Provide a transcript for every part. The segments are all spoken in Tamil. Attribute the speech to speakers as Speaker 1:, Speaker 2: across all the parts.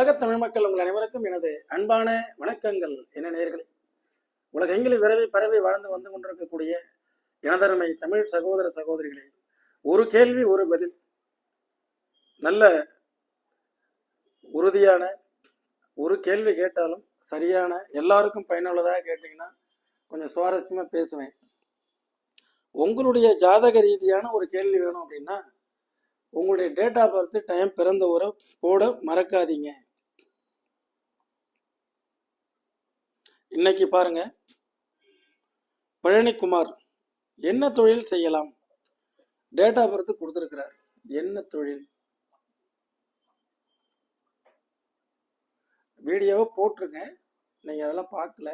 Speaker 1: உலகத் தமிழ் மக்கள் உங்கள் அனைவருக்கும் எனது அன்பான வணக்கங்கள். என்ன நேர்களே உலகெங்கிலும் விரவி பரவி வாழ்ந்து வந்து கொண்டிருக்கக்கூடிய எனதருமை தமிழ் சகோதர சகோதரிகளே ஒரு கேள்வி ஒரு பதில். நல்ல உறுதியான ஒரு கேள்வி கேட்டாலும் சரியான எல்லாருக்கும் பயனுள்ளதாக கேட்டீங்கன்னா கொஞ்சம் சுவாரஸ்யமா பேசுவேன். உங்களுடைய ஜாதக ரீதியான ஒரு கேள்வி வேணும் அப்படின்னா உங்களுடைய டேட் ஆஃப் பர்த் டைம் பிறந்த ஊரை போட மறக்காதீங்க. இன்னைக்கு பாருங்க. பழனிக்குமார் என்ன தொழில் செய்யலாம்? டேட் ஆஃப் பர்த் கொடுத்துருக்கிறார். என்ன தொழில்? வீடியோவை போட்டிருங்க. நீங்கள் அதெல்லாம் பார்க்கல.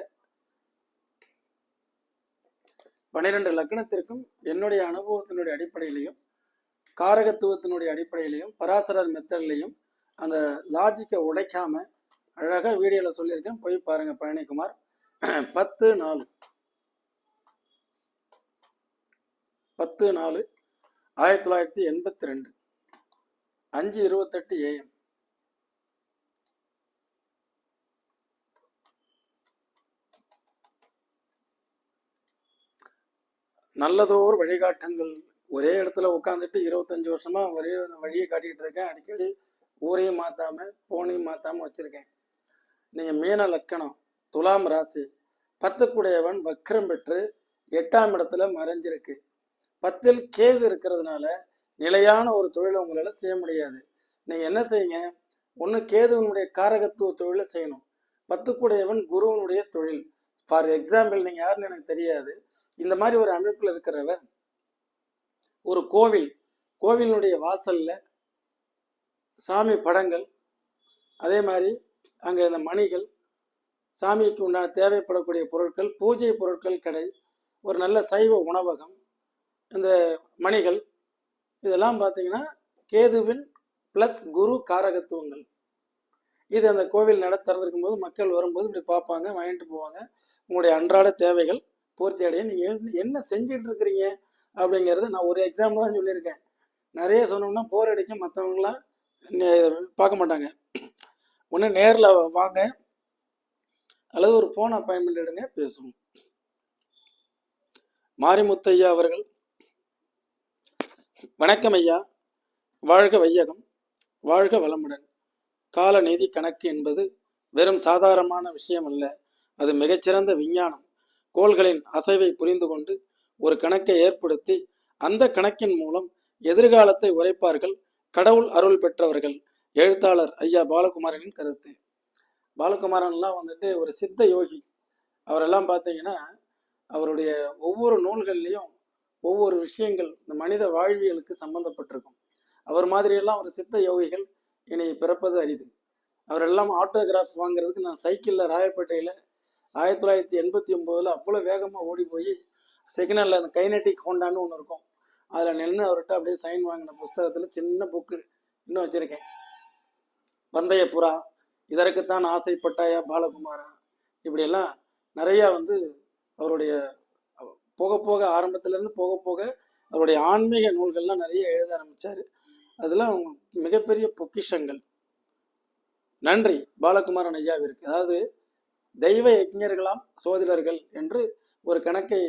Speaker 1: பன்னிரெண்டு லக்னத்திற்கும் என்னுடைய அனுபவத்தினுடைய அடிப்படையிலையும் காரகத்துவத்தினுடைய அடிப்படையிலையும் பராசரர் மெத்தட்லையும் அந்த லாஜிக்கை உடைக்காம அழகாக வீடியோவில் சொல்லியிருக்கேன். போய் பாருங்கள் பழனிக்குமார். பத்து நாலு. பத்து நாலு. ஆயிரத்தி தொள்ளாயிரத்தி எண்பத்தி ரெண்டு அஞ்சு இருபத்தெட்டு ஏஎம் நல்லதோர் வழிகாட்டங்கள். ஒரே இடத்துல உட்காந்துட்டு இருபத்தஞ்சு வருஷமா ஒரே வழியை காட்டிக்கிட்டு இருக்கேன். அடிக்கடி ஊரையும் மாத்தாம போனையும் மாத்தாம வச்சிருக்கேன். நீங்க மீன லக்கணம். துலாம் ராசி. பத்துக்குடையவன் வக்ரம் பெற்று எட்டாம் இடத்துல மறைஞ்சிருக்கு. பத்தில் கேது இருக்கிறதுனால நிலையான ஒரு தொழிலை உங்களால் செய்ய முடியாது. நீங்கள் என்ன செய்யுங்க? ஒன்று கேதுவனுடைய காரகத்துவ தொழிலை செய்யணும். பத்துக்குடையவன் குருவனுடைய தொழில். ஃபார் எக்ஸாம்பிள் நீங்கள் யாருன்னு எனக்கு தெரியாது. இந்த மாதிரி ஒரு அமைப்பில் இருக்கிறவ ஒரு கோவில் கோவிலினுடைய வாசலில் சாமி படங்கள் அதே மாதிரி அங்கே இந்த மணிகள் சாமிக்கு உண்டான தேவைப்படக்கூடிய பொருட்கள் பூஜை பொருட்கள் கடை ஒரு நல்ல சைவ உணவகம் இந்த மணிகள் இதெல்லாம் பார்த்தீங்கன்னா கேதுவின் ப்ளஸ் குரு காரகத்துவங்கள். இது அந்த கோவில் நட திறந்திருக்கும் போது மக்கள் வரும்போது இப்படி பார்ப்பாங்க வாங்கிட்டு போவாங்க. உங்களுடைய அன்றாட தேவைகள் பூர்த்தி அடைய நீங்கள் என்ன செஞ்சுட்டு இருக்கிறீங்க அப்படிங்கிறத நான் ஒரு எக்ஸாம்பிள் தான் சொல்லியிருக்கேன். நிறைய சொன்னோம்னா போர் அடிக்க மற்றவங்களாம் பார்க்க மாட்டாங்க. ஒன்று நேரில் வாங்க அல்லது ஒரு ஃபோன் அப்பாயின்மெண்ட் எடுங்க பேசுவோம். மாரிமுத்தையா அவர்கள். வணக்கம் ஐயா. வாழ்க வையகம் வாழ்க வளமுடன். காலநீதி கணக்கு என்பது வெறும் சாதாரணமான விஷயம் அல்ல அது மிகச்சிறந்த விஞ்ஞானம். கோள்களின் அசைவை புரிந்து கொண்டு ஒரு கணக்கை ஏற்படுத்தி அந்த கணக்கின் மூலம் எதிர்காலத்தை உரைப்பார்கள் கடவுள் அருள் பெற்றவர்கள். எழுத்தாளர் ஐயா பாலகுமாரனின் கருத்து. பாலகுமாரன்லாம் வந்துட்டு ஒரு சித்த யோகி. அவரெல்லாம் பார்த்தீங்கன்னா அவருடைய ஒவ்வொரு நூல்கள்லையும் ஒவ்வொரு விஷயங்கள் இந்த மனித வாழ்வியலுக்கு சம்பந்தப்பட்டிருக்கும். அவர் மாதிரியெல்லாம் ஒரு சித்த யோகிகள் இனி பிறப்பது அரிது. அவரெல்லாம் ஆட்டோகிராஃப் வாங்குறதுக்கு நான் சைக்கிளில் ராயப்பேட்டையில் ஆயிரத்தி தொள்ளாயிரத்தி எண்பத்தி ஒம்போதில் அவ்வளோ வேகமாக ஓடி போய் சிக்னலில் அந்த கைனட்டிக் ஹோண்டான்னு ஒன்று இருக்கும். அதில் நின்று அவர்கிட்ட அப்படியே சைன் வாங்கின புஸ்தகத்தில் சின்ன புக்கு இன்னும் வச்சுருக்கேன். பந்தய புறா இதற்குத்தான் ஆசைப்பட்டாயா பாலகுமாரா? இப்படியெல்லாம் நிறையா வந்து அவருடைய போக போக ஆரம்பத்துலேருந்து போக போக அவருடைய ஆன்மீக நூல்கள்லாம் நிறைய எழுத ஆரம்பித்தார் அதெல்லாம் மிகப்பெரிய பொக்கிஷங்கள். நன்றி பாலகுமாரன் ஐயாவிற்கு. அதாவது தெய்வ யஜ்ஞர்களாம் சோதிடர்கள் என்று ஒரு கணக்கை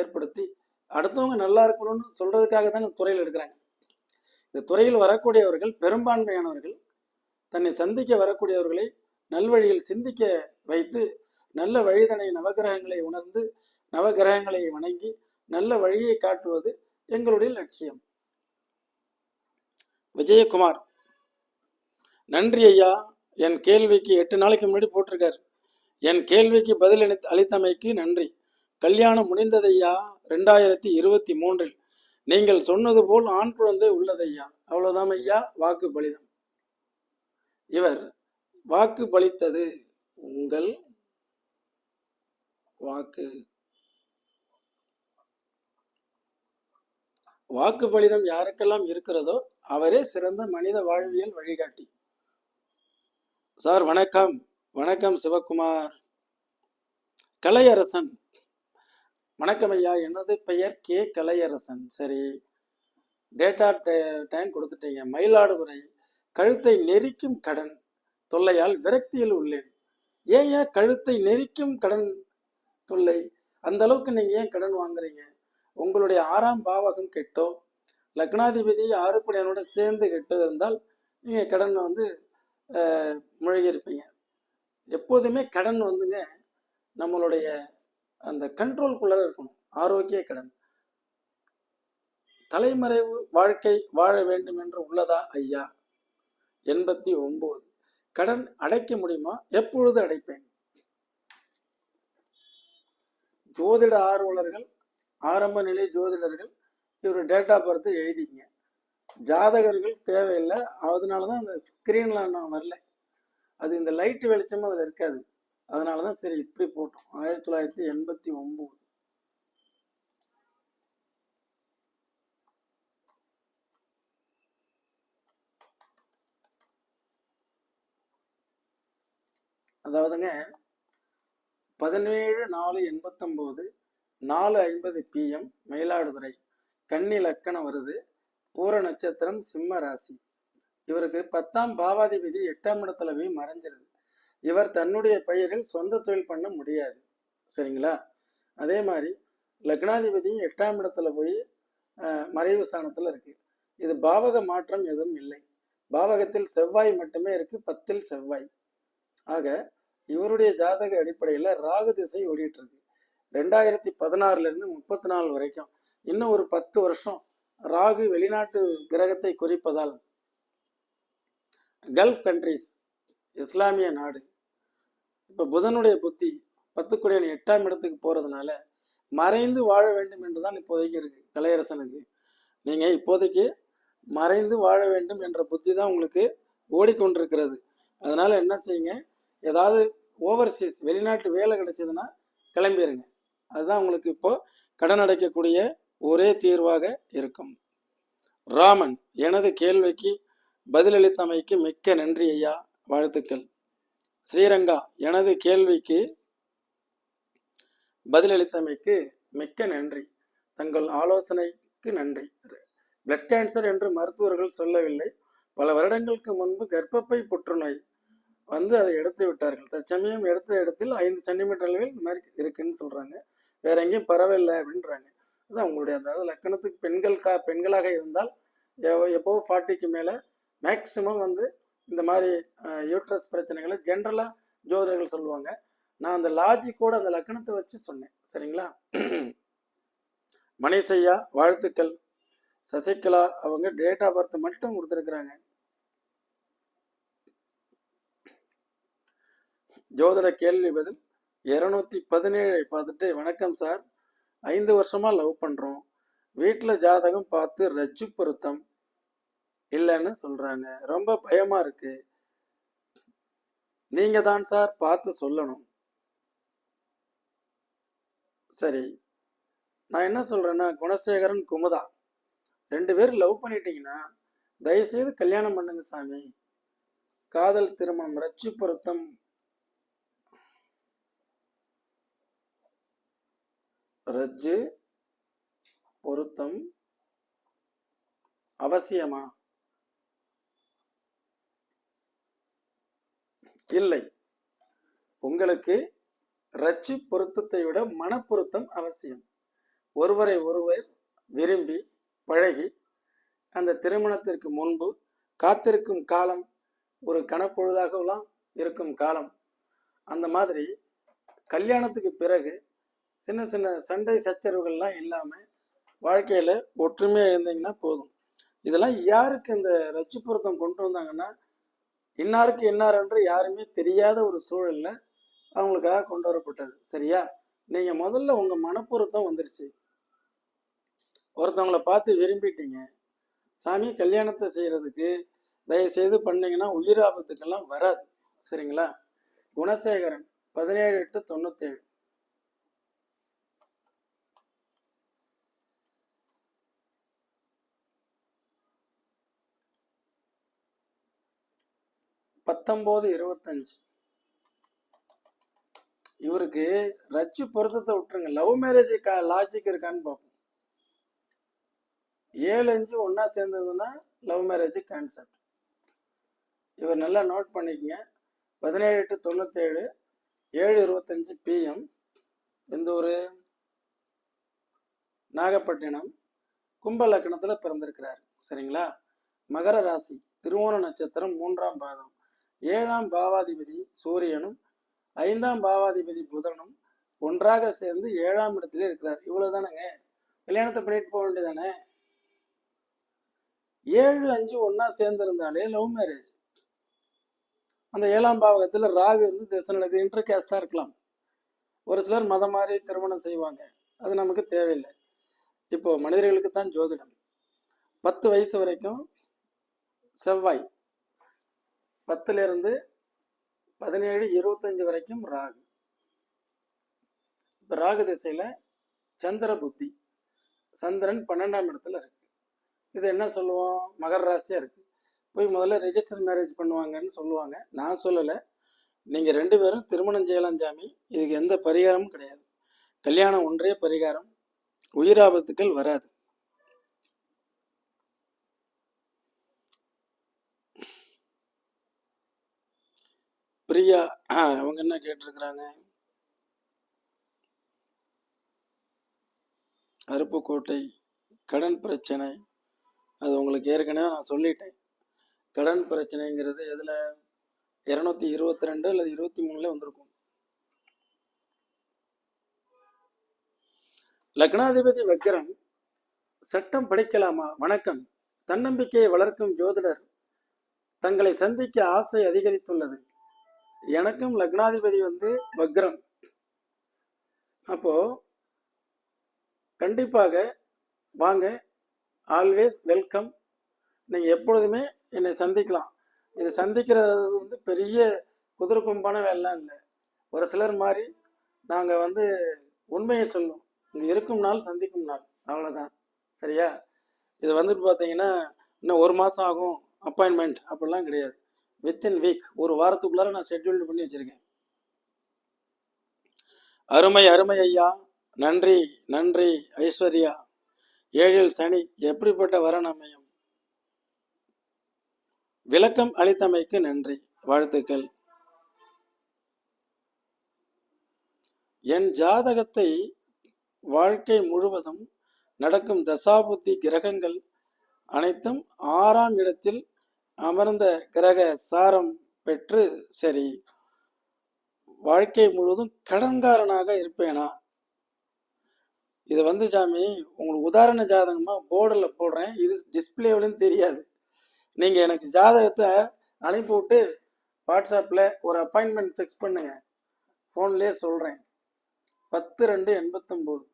Speaker 1: ஏற்படுத்தி அடுத்தவங்க நல்லா இருக்கணும்னு சொல்றதுக்காக தான் இந்த துறையில் எடுக்கிறாங்க. இந்த துறையில் வரக்கூடியவர்கள் பெரும்பான்மையானவர்கள் தன்னை சந்திக்க வரக்கூடியவர்களை நல்வழியில் சிந்திக்க வைத்து நல்ல வழிதனை நவகிரகங்களை உணர்ந்து நவகிரகங்களை வணங்கி நல்ல வழியை காட்டுவது எங்களுடைய லட்சியம். விஜயகுமார் நன்றி ஐயா. என் கேள்விக்கு எட்டு நாளைக்கு முன்னாடி போட்டிருக்கார். என் கேள்விக்கு பதில் அளித்தமைக்கு நன்றி. கல்யாணம் முடிந்ததையா ரெண்டாயிரத்தி இருபத்தி மூன்றில். நீங்கள் சொன்னது போல் ஆண் குழந்தை உள்ளதையா அவ்வளவுதான் ஐயா. வாக்கு பலிதம். இவர் வாக்கு பலித்தது உங்கள் வாக்கு. வாக்கு பலிதம் யாருக்கெல்லாம் இருக்கிறதோ அவரே சிறந்த மனித வாழ்வியல் வழிகாட்டி. சார் வணக்கம். வணக்கம் சிவகுமார். கலையரசன். வணக்கம் ஐயா. எனது பெயர்? கே. கலையரசன். சரி. டேட்டா டைம் கொடுத்துட்டீங்க. மயிலாடுதுறை. கழுத்தை நெரிக்கும் கடன். தொல்லையால் விரக்தியில் உள்ளேன். ஏன் ஏன் கழுத்தை நெரிக்கும் கடன் தொல்லை? அந்த அளவுக்கு நீங்க ஏன் கடன் வாங்குறீங்க? உங்களுடைய ஆறாம் பாவகம் கெட்டோ? லக்னாதிபதி ஆறுக்குடையனோட சேர்ந்து கெட்டோ இருந்தால் நீங்க கடன் வந்து முழுகியிருப்பீங்க. முழுகி இருப்பீங்க எப்போதுமே கடன் வந்துங்க நம்மளுடைய அந்த கண்ட்ரோல்குள்ள இருக்கணும். ஆரோக்கிய கடன். தலைமறைவு வாழ்க்கை வாழ வேண்டும் என்று உள்ளதா ஐயா? எண்பத்தி ஒன்பது கடன் அடைக்க முடியுமா? எப்பொழுது அடைப்பேன்? ஜோதிட ஆர்வலர்கள் ஆரம்ப நிலை ஜோதிடர்கள் இவர் டேட் ஆஃப் பர்த் எழுதிங்க ஜாதகர்கள் தேவையில்லை. அதனால தான் அந்த ஸ்க்ரீனில் நான் வரல. அது இந்த லைட் வெளிச்சமும் அதில் இருக்காது. அதனால தான் சரி இப்படி போட்டோம். ஆயிரத்தி தொள்ளாயிரத்தி எண்பத்தி ஒம்பது. அதாவதுங்க பதினேழு நாலு எண்பத்தொம்போது நாலு ஐம்பது பிஎம் மயிலாடுதுறை கன்னி லக்கணம் வருது பூர நட்சத்திரம் சிம்ம ராசி. இவருக்கு பத்தாம் பாவாதிபதி எட்டாம் இடத்துல போய் மறைஞ்சிருது. இவர் தன்னுடைய பெயரில் சொந்த தொழில் பண்ண முடியாது. சரிங்களா? அதே மாதிரி லக்னாதிபதி எட்டாம் இடத்துல போய் மறைவு ஸ்தானத்தில் இருக்கு. இது பாவக மாற்றம் எதுவும் இல்லை. பாவகத்தில் செவ்வாய் மட்டுமே இருக்கு பத்தில் செவ்வாய். ஆக இவருடைய ஜாதக அடிப்படையில் ராகு திசை ஓடிட்டு இருக்கு ரெண்டாயிரத்தி பதினாறுல இருந்து முப்பத்தி நாலு வரைக்கும். இன்னும் ஒரு பத்து வருஷம் ராகு வெளிநாட்டு கிரகத்தை குறிப்பதால் கல்ஃப் கண்ட்ரிஸ் இஸ்லாமிய நாடு. இப்போ புதனுடைய புத்தி பத்துக்குடியன் எட்டாம் இடத்துக்கு போறதுனால மறைந்து வாழ வேண்டும் என்றுதான் இப்போதைக்கு இருக்கு கலையரசனுக்கு. நீங்க இப்போதைக்கு மறைந்து வாழ வேண்டும் என்ற புத்தி தான் உங்களுக்கு ஓடிக்கொண்டிருக்கிறது. அதனால என்ன செய்யுங்க? ஏதாவது ஓவர்சீஸ் வெளிநாட்டு வேலை கிடைச்சதுன்னா கிளம்பிடுங்க அதுதான் உங்களுக்கு இப்போ கடன் அடைக்கக்கூடிய ஒரே தீர்வாக இருக்கும். ராமன் எனது கேள்விக்கு பதிலளித்தமைக்கு மிக்க நன்றி ஐயா. வாழ்த்துக்கள். ஸ்ரீரங்கா எனது கேள்விக்கு பதிலளித்தமைக்கு மிக்க நன்றி. தங்கள் ஆலோசனைக்கு நன்றி. பிளட் கேன்சர் என்று மருத்துவர்கள் சொல்லவில்லை. பல வருடங்களுக்கு முன்பு கர்ப்பப்பை புற்றுநோய் வந்து அதை எடுத்து விட்டார்கள். தற்சமயம் எடுத்த இடத்தில் ஐந்து சென்டிமீட்டர் அளவில் இந்த மாதிரி இருக்குன்னு சொல்றாங்க. வேற எங்கேயும் பரவாயில்லை அப்படின்றாங்க. அது உங்களுடைய அதாவது லக்கணத்துக்கு பெண்கள் கா பெண்களாக இருந்தால் எப்போ ஃபார்ட்டிக்கு மேலே மேக்சிமம் வந்து இந்த மாதிரி யூட்ரஸ் பிரச்சனைகளை ஜென்ரலாக ஜோதிடர்கள் சொல்லுவாங்க. நான் அந்த லாஜிக்கோட அந்த லக்கணத்தை வச்சு சொன்னேன். சரிங்களா? மணிசையா வாழ்த்துக்கள். சசிகலா அவங்க டேட் ஆஃப் பர்த் மட்டும் கொடுத்துருக்குறாங்க. ஜோதிட கேள்வி பதில் இருநூத்தி பதினேழை பார்த்துட்டு வணக்கம் சார். ஐந்து வருஷமா லவ் பண்றோம். வீட்டில் ஜாதகம் பார்த்து ரஜ்ஜு பொருத்தம் இல்லைன்னு சொல்றாங்க. ரொம்ப பயமா இருக்கு. நீங்க தான் சார் பார்த்து சொல்லணும். சரி. நான் என்ன சொல்றேன்னா குணசேகரன் குமுதா. ரெண்டு பேரும் லவ் பண்ணிட்டீங்கன்னா தயவுசெய்து கல்யாணம் பண்ணுங்க சாமி. காதல் திருமணம் ரச்சு பொருத்தம் ரஜ்ஜு பொருத்தம் அவசியமா? இல்லை. உங்களுக்கு ரச்சி பொருத்தத்தை விட மனப்பொருத்தம் அவசியம். ஒருவரை ஒருவர் விரும்பி பழகி அந்த திருமணத்திற்கு முன்பு காத்திருக்கும் காலம் ஒரு கனப்பொழுதாகலாம் இருக்கும் காலம். அந்த மாதிரி கல்யாணத்துக்கு பிறகு சின்ன சின்ன சண்டை சச்சரவுகள்லாம் இல்லாமல் வாழ்க்கையில் ஒற்றுமையாக இருந்தீங்கன்னா போதும். இதெல்லாம் யாருக்கு இந்த ரச்சு பொருத்தம் கொண்டு வந்தாங்கன்னா இன்னாருக்கு இன்னார் என்று யாருமே தெரியாத ஒரு சூழலில் அவங்களுக்காக கொண்டு வரப்பட்டது. சரியா? நீங்கள் முதல்ல உங்கள் மனப்பொருத்தம் வந்துருச்சு. ஒருத்தவங்கள பார்த்து விரும்பிட்டீங்க. சாமி கல்யாணத்தை செய்கிறதுக்கு தயவுசெய்து பண்ணிங்கன்னா உயிர் ஆபத்துக்கெல்லாம் வராது. சரிங்களா? குணசேகரன் பதினேழு எட்டு தொண்ணூத்தேழு. பத்தொம்போது இருபத்தஞ்சு. இவருக்கு ரச்சு பொருத்தத்தை விட்டுருங்க. லவ் மேரேஜ் லாஜிக் இருக்கான்னு பார்ப்போம். ஏழு அஞ்சு ஒன்றா சேர்ந்ததுன்னா லவ் மேரேஜ் கான்செப்ட் இவர் நல்லா நோட் பண்ணிக்கங்க. பதினேழு எட்டு தொண்ணூத்தேழு ஏழு இருபத்தஞ்சு பிஎம் எந்த ஊர்? நாகப்பட்டினம். கும்ப லக்னத்தில் பிறந்திருக்கிறார். சரிங்களா? மகர ராசி திருவோண நட்சத்திரம் மூன்றாம் பாதம். ஏழாம் பாவாதிபதி சூரியனும் ஐந்தாம் பாவாதிபதி புதனும் ஒன்றாக சேர்ந்து ஏழாம் இடத்துல இருக்கிறார். இவ்வளவுதானங்க? கல்யாணத்தை பண்ணிட்டு போக வேண்டியதானே? ஏழு அஞ்சு ஒன்னா சேர்ந்திருந்தாலே லவ் மேரேஜ் அந்த ஏழாம் பாவகத்துல ராகு வந்து திசை நடக்குது. இன்டர் கேஸ்டா இருக்கலாம். ஒரு சிலர் மதம் மாதிரி திருமணம் செய்வாங்க. அது நமக்கு தேவையில்லை. இப்போ மனிதர்களுக்கு தான் ஜோதிடம். பத்து வயசு வரைக்கும் செவ்வாய் பத்துலேருந்து பதினேழு இருபத்தஞ்சு வரைக்கும் ராகு. இப்போ ராகு திசையில் சந்திர புத்தி. சந்திரன் பன்னெண்டாம் இடத்துல இருக்கு. இது என்ன சொல்லுவோம்? மகர ராசியாக இருக்கு. போய் முதல்ல ரிஜிஸ்டர் மேரேஜ் பண்ணுவாங்கன்னு சொல்லுவாங்க. நான் சொல்லலை. நீங்கள் ரெண்டு பேரும் திருமணம் செய்யலாம் சாமி. இதுக்கு எந்த பரிகாரமும் கிடையாது. கல்யாணம் ஒன்றே பரிகாரம். உயிராபத்துக்கள் வராது. பிரியா அவங்க என்ன கேட்டிருக்கிறாங்க? அருப்புக்கோட்டை கடன் பிரச்சனை. அது உங்களுக்கு ஏற்கனவே நான் சொல்லிட்டேன். கடன் பிரச்சனைங்கிறது எதில்? இரநூத்தி இருபத்தி ரெண்டு அல்லது இருபத்தி மூணுல வந்திருக்கும். லக்னாதிபதி வக்கரம் சட்டம் படிக்கலாமா? வணக்கம். தன்னம்பிக்கையை வளர்க்கும் ஜோதிடர் தங்களை சந்திக்க ஆசை அதிகரித்துள்ளது. எனக்கும் லக்னாதிபதி வந்து வக்ரம். அப்போ கண்டிப்பாக வாங்க ஆல்வேஸ் வெல்கம் நீங்கள் எப்பொழுதுமே என்னை சந்திக்கலாம். இதை சந்திக்கிறது வந்து பெரிய குதிரை கும்பான வேலைலாம் இல்லை. ஒரு சிலர் மாதிரி நாங்கள் வந்து உண்மையை சொல்லும் இங்கே இருக்கும் நாள் சந்திக்கும் நாள். அவ்வளோதான் சரியா? இது வந்துட்டு பார்த்தீங்கன்னா இன்னும் ஒரு மாதம் ஆகும். அப்பாயின்மெண்ட் அப்படிலாம் கிடையாது. வித்தின் வீக் ஒரு வாரத்துக்குள்ளார நான் ஷெட்யூல்டு பண்ணி வச்சுருக்கேன். அருமை அருமை ஐயா. நன்றி நன்றி ஐஸ்வர்யா. ஏழில் சனி எப்படிப்பட்ட வரன் அமையும்? விளக்கம் அளித்தமைக்கு நன்றி. வாழ்த்துக்கள். என் ஜாதகத்தை வாழ்க்கை முழுவதும் நடக்கும் தசாபுத்தி கிரகங்கள் அனைத்தும் ஆறாம் இடத்தில் அமர்ந்த கிரக சாரம் பெற்று சரி வாழ்க்கை முழுவதும் கடன்காரனாக இருப்பேனா? இது வந்து சாமி உங்களுக்கு உதாரண ஜாதகமாக போர்டில் போடுறேன். இது டிஸ்பிளேவிலும் தெரியாது. நீங்கள் எனக்கு ஜாதகத்தை அனுப்பி விட்டு வாட்ஸ்அப்பில் ஒரு அப்பாயின்மெண்ட் ஃபிக்ஸ் பண்ணுங்க. ஃபோன்லேயே சொல்கிறேன் பத்து ரெண்டு எண்பத்தொம்போது.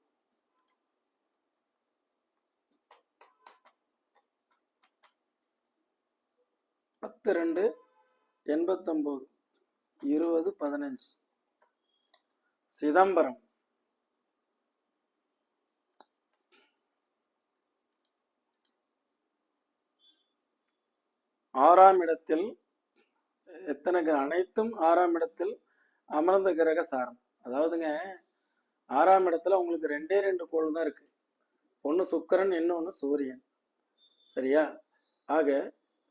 Speaker 1: பத்து ரெண்டு எண்பத்தொம்போது இருபது பதினஞ்சு. சிதம்பரம். ஆறாம் இடத்தில் எத்தனை கிர அனைத்தும் ஆறாம் இடத்தில் அமர்ந்த கிரக சாரம். அதாவதுங்க ஆறாம் இடத்துல உங்களுக்கு ரெண்டே ரெண்டு கோள் தான் இருக்கு. ஒன்று சுக்கிரன் இன்னொன்று சூரியன். சரியா? ஆக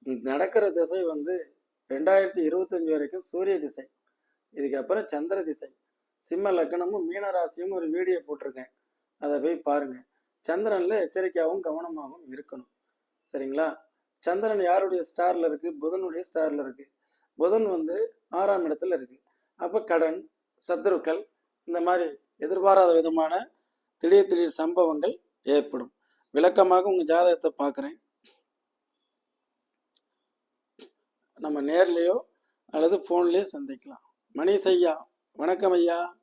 Speaker 1: நடக்கிற திசை வந்து ரெண்டாயிரத்தி இருபத்தஞ்சு வரைக்கும் சூரிய திசை. இதுக்கப்புறம் சந்திர திசை. சிம்ம லக்னமும் மீனராசியும் ஒரு வீடியோ போட்டிருக்கேன். அதை போய் பாருங்க. சந்திரன்ல எச்சரிக்கையாகவும் கவனமாகவும் இருக்கணும். சரிங்களா? சந்திரன் யாருடைய ஸ்டார்ல இருக்கு? புதனுடைய ஸ்டார்ல இருக்கு. புதன் வந்து ஆறாம் இடத்துல இருக்கு. அப்ப கடன் சத்துருக்கள் இந்த மாதிரி எதிர்பாராத விதமான திடீர் திடீர் சம்பவங்கள் ஏற்படும். விளக்கமாக உங்க ஜாதகத்தை பார்க்குறேன். நம்ம நேர்லேயோ அல்லது ஃபோன்லேயோ சந்திக்கலாம். மணிஷ் ஐயா வணக்கம் ஐயா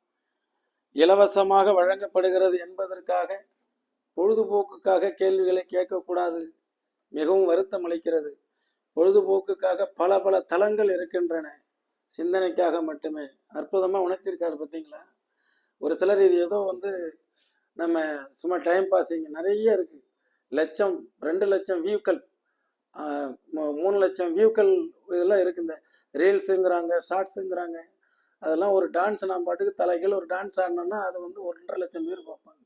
Speaker 1: இலவசமாக வழங்கப்படுகிறது என்பதற்காக பொழுதுபோக்குக்காக கேள்விகளை கேட்கக்கூடாது. மிகவும் வருத்தம் அளிக்கிறது. பொழுதுபோக்குக்காக பல பல தளங்கள் இருக்கின்றன. சிந்தனைக்காக மட்டுமே. அற்புதமாக உணர்த்திருக்காரு பார்த்தீங்களா? ஒரு சிலர் இது ஏதோ வந்து நம்ம சும்மா டைம் பாஸிங் நிறைய இருக்குது லட்சம் ரெண்டு லட்சம் வியூக்கள் மூணு லட்சம் வியூக்கள் இதெல்லாம் இருக்கு. இந்த ரீல்ஸுங்கிறாங்க ஷார்ட்ஸுங்கிறாங்க அதெல்லாம் ஒரு டான்ஸ் நான் பாட்டுக்கு தலைகீழ ஒரு டான்ஸ் ஆடினோன்னா அது வந்து ஒன்றரை லட்சம் பேர் பார்ப்பாங்க.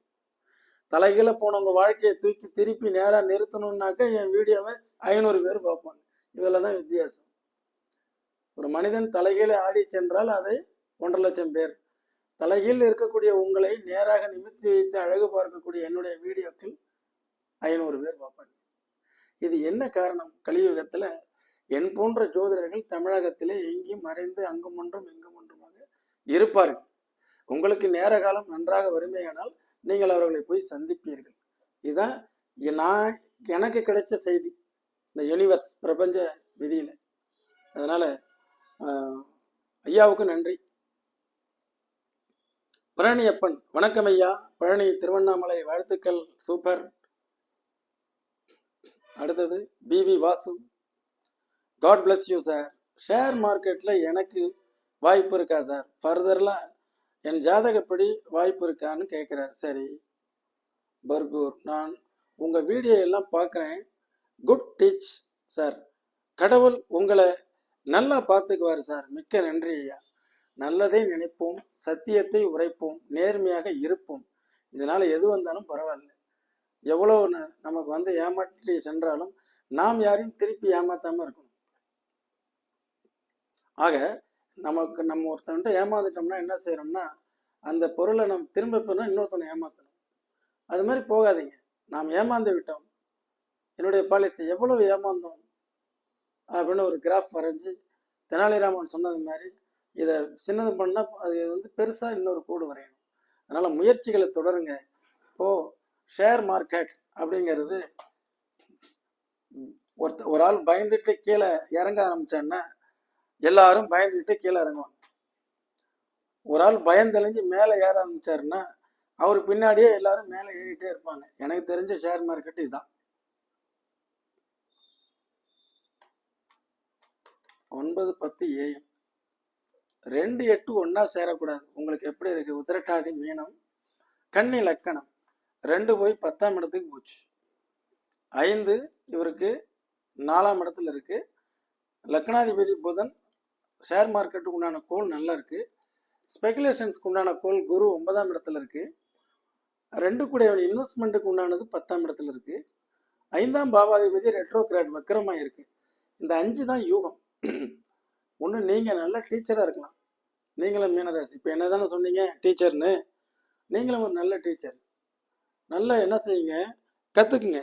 Speaker 1: தலைகீழே போனவங்க வாழ்க்கையை தூக்கி திருப்பி நேராக நிறுத்தணுன்னாக்கா என் வீடியோவை ஐநூறு பேர் பார்ப்பாங்க. இதில் தான் வித்தியாசம். ஒரு மனிதன் தலைகீழே ஆடி சென்றால் அதை ஒன்றரை லட்சம் பேர். தலைகீழ் இருக்கக்கூடிய உங்களை நேராக நிமித்தி வைத்து அழகு பார்க்கக்கூடிய என்னுடைய வீடியோக்கள் ஐநூறு பேர் பார்ப்பாங்க. இது என்ன காரணம்? கலியுகத்துல என் போன்ற ஜோதிடர்கள் தமிழகத்திலே எங்கேயும் மறைந்து அங்கும் ஒன்றும் இங்கும் ஒன்றுமாக இருப்பார்கள். உங்களுக்கு நேர காலம் நன்றாக வறுமையானால் நீங்கள் அவர்களை போய் சந்திப்பீர்கள். இதுதான் நான் எனக்கு கிடைச்ச செய்தி. இந்த யூனிவர்ஸ் பிரபஞ்ச விதியில. அதனால ஐயாவுக்கு நன்றி. பழனியப்பன் வணக்கம் ஐயா. பழனி திருவண்ணாமலை வாழ்த்துக்கள். சூப்பர். அடுத்தது P V Vasu. God bless you sir share மார்க்கெட்டில் எனக்கு வாய்ப்பு இருக்கா சார் ஃபர்தரில் என் ஜாதகப்படி வாய்ப்பு இருக்கான்னு கேட்குறாரு சரி. பர்கூர் நான் உங்கள் வீடியோ எல்லாம் பார்க்குறேன் குட் டீச் சார் கடவுள் உங்களை நல்லா பார்த்துக்குவார் சார் மிக்க நன்றி ஐயா. நல்லதை நினைப்போம் சத்தியத்தை உரைப்போம் நேர்மையாக இருப்போம். இதனால் எது வந்தாலும் பரவாயில்ல. எவ்வளோ நமக்கு வந்து ஏமாற்றி சென்றாலும் நாம் யாரையும் திருப்பி ஏமாத்தாம இருக்கணும். ஆக நமக்கு நம்ம ஒருத்தன்ட்ட ஏமாந்துட்டோம்னா என்ன செய்யறோம்னா அந்த பொருளை நம்ம திரும்ப பெறணும் இன்னொருத்தனை ஏமாத்தணும். அது மாதிரி போகாதீங்க. நாம் ஏமாந்து விட்டோம். என்னுடைய பாலிசி எவ்வளவு ஏமாந்தோம் அப்படின்னு ஒரு கிராஃப் வரைஞ்சி தெனாலிராமன் சொன்னது மாதிரி இதை சின்னது பண்ணால் அது வந்து பெருசாக இன்னொரு கூடு வரையணும். அதனால் முயற்சிகளை தொடருங்க. போ ஷேர் மார்க்கெட் அப்படிங்கிறது ஒருத்த ஒரு ஆள் பயந்துட்டு கீழே இறங்க ஆரம்பிச்சான்னா எல்லாரும் பயந்துட்டு கீழே இறங்குவாங்க. ஒரு ஆள் பயந்தெளிஞ்சு மேலே ஏற ஆரம்பிச்சாருன்னா அவர் பின்னாடியே எல்லாரும் மேலே ஏறிட்டே இருப்பாங்க. எனக்கு தெரிஞ்ச ஷேர் மார்க்கெட் இதுதான். ஒன்பது பத்து ஏஎம் ரெண்டு எட்டு ஒன்றா சேரக்கூடாது. உங்களுக்கு எப்படி இருக்கு? உத்திரட்டாதி மீனம் கண்ணி லக்கணம். ரெண்டு போய் பத்தாம் இடத்துக்கு போச்சு. ஐந்து இவருக்கு நாலாம் இடத்துல இருக்கு. லக்னாதிபதி புதன் ஷேர் மார்க்கெட்டுக்கு உண்டான கோல் நல்லா இருக்கு. ஸ்பெகுலேஷன்ஸ்க்கு உண்டான கோல் குரு ஒன்பதாம் இடத்துல இருக்கு. ரெண்டு கூட இன்வெஸ்ட்மெண்ட்டுக்கு உண்டானது பத்தாம் இடத்துல இருக்கு. ஐந்தாம் பாவாதிபதி ரெட்ரோகிராட் வக்கரமாக இருக்கு. இந்த அஞ்சு தான் யூகம். ஒன்று நீங்கள் நல்ல டீச்சராக இருக்கலாம். நீங்களும் மீனராசி. இப்போ என்ன தானே சொன்னீங்க டீச்சர்னு நீங்களும் ஒரு நல்ல டீச்சர் நல்லா என்ன செய்யுங்க? கற்றுக்குங்க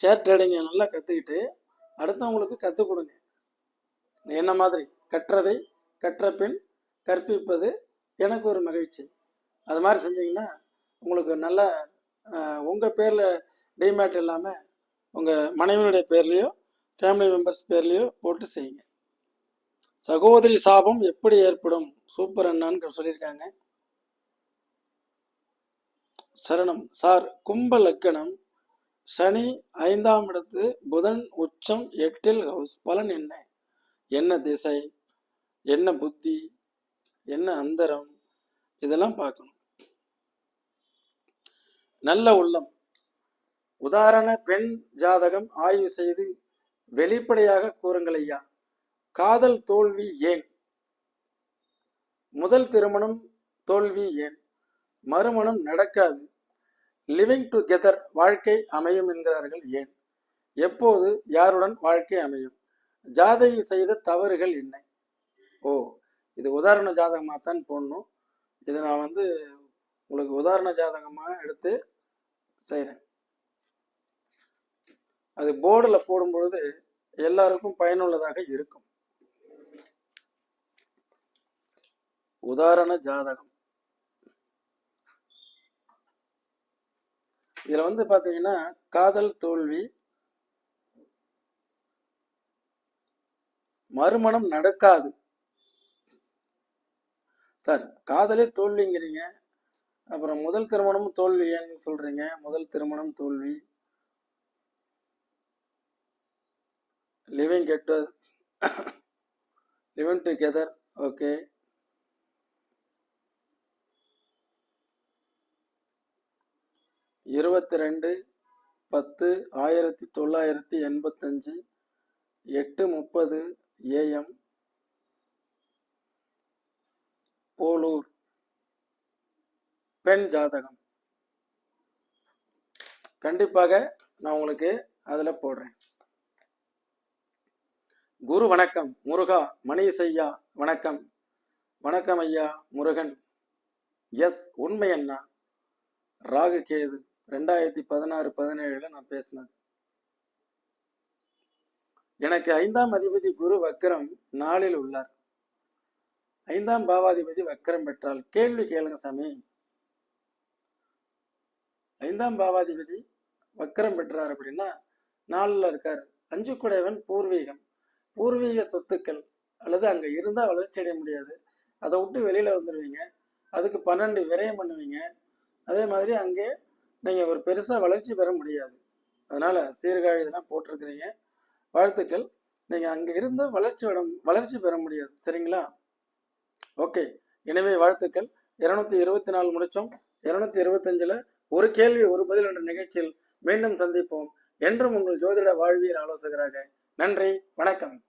Speaker 1: ஷேர் ட்ரேடிங்கை நல்லா கற்றுக்கிட்டு அடுத்தவங்களுக்கு கற்றுக் கொடுங்க. என்ன மாதிரி? கற்றதை கற்ற பின் கற்பிப்பது எனக்கு ஒரு மகிழ்ச்சி. அது மாதிரி செஞ்சீங்கன்னா உங்களுக்கு நல்ல உங்கள் பேரில் டிமேட் இல்லாமல் உங்கள் மனைவியுடைய பேர்லேயோ ஃபேமிலி மெம்பர்ஸ் பேர்லேயோ போட்டு செய்யுங்க. சகோதரி சாபம் எப்படி ஏற்படும்? சூப்பர் அண்ணான்னு சொல்லியிருக்காங்க. சரணம். சார் கும்ப லக்கணம். சனி ஐந்தாம் இடத்து புதன் உச்சம் எட்டில் ஹவுஸ். பலன் என்ன? என்ன திசை? என்ன புத்தி? என்ன அந்தரம்? இதெல்லாம் பார்க்கணும். நல்ல உள்ளம். உதாரண பெண் ஜாதகம் ஆய்வு செய்து வெளிப்படையாக கூறுங்கள் ஐயா. காதல் தோல்வி ஏன்? முதல் திருமணம் தோல்வி ஏன்? மறுமணம் நடக்காது. லிவிங் டுகெதர் வாழ்க்கை அமையும் என்கிறார்கள் ஏன்? எப்போது யாருடன் வாழ்க்கை அமையும்? ஜாதகி செய்த தவறுகள் என்ன? ஓ இது உதாரண ஜாதகமாக தான் போடணும். இது நான் வந்து உங்களுக்கு உதாரண ஜாதகமாக எடுத்து செய்கிறேன் அது போர்டில் போடும்பொழுது எல்லாருக்கும் பயனுள்ளதாக இருக்கும். உதாரண ஜாதகம். இதுல வந்து பாத்தீங்கன்னா காதல் தோல்வி மறுமணம் நடக்காது. சார் காதலே தோல்விங்கிறீங்க. அப்புறம் முதல் திருமணமும் தோல்வி ஏன்னு சொல்றீங்க. முதல் திருமணம் தோல்வி. Living get living together okay இருபத்தி ரெண்டு பத்து ஆயிரத்தி தொள்ளாயிரத்தி எண்பத்தஞ்சு எட்டு முப்பது ஏஎம் போலூர். பெண் ஜாதகம். கண்டிப்பாக நான் உங்களுக்கு அதில் போடுறேன். குரு வணக்கம். முருகா மணிஷ் ஐயா வணக்கம். வணக்கம் ஐயா முருகன். எஸ் உண்மை என்ன ராகு கேது. ரெண்டாயிரத்தி பதினாறு பதினேழுல நான் பேசினது. எனக்கு ஐந்தாம் அதிபதி குரு வக்கரம் நாளில் உள்ளார். ஐந்தாம் பாவாதிபதி வக்கரம் பெற்றால் கேள்வி கேளுங்க சாமி. ஐந்தாம் பாவாதிபதி வக்கரம் பெற்றார் அப்படின்னா நாளில் இருக்கார். அஞ்சு குடையவன் பூர்வீகம். பூர்வீக சொத்துக்கள் அல்லது அங்கே இருந்தால் வளர்ச்சி அடைய முடியாது. அதை விட்டு வெளியில் வந்துடுவீங்க அதுக்கு பன்னெண்டு விரயம் பண்ணுவீங்க. அதே மாதிரி அங்கே நீங்கள் ஒரு பெருசாக வளர்ச்சி பெற முடியாது. அதனால் சீர்காழி இதெல்லாம் போட்டிருக்கிறீங்க. வாழ்த்துக்கள். நீங்கள் அங்கே இருந்து வளர்ச்சி விட வளர்ச்சி பெற முடியாது. சரிங்களா? ஓகே. எனவே வாழ்த்துக்கள். இருநூத்தி இருபத்தி நாலு முடிச்சோம். இருநூத்தி இருபத்தஞ்சில் ஒரு கேள்வி ஒரு பதில் என்ற நிகழ்ச்சியில் மீண்டும் சந்திப்போம். என்றும் உங்கள் ஜோதிட வாழ்வியல் ஆலோசகராக. நன்றி. வணக்கம்.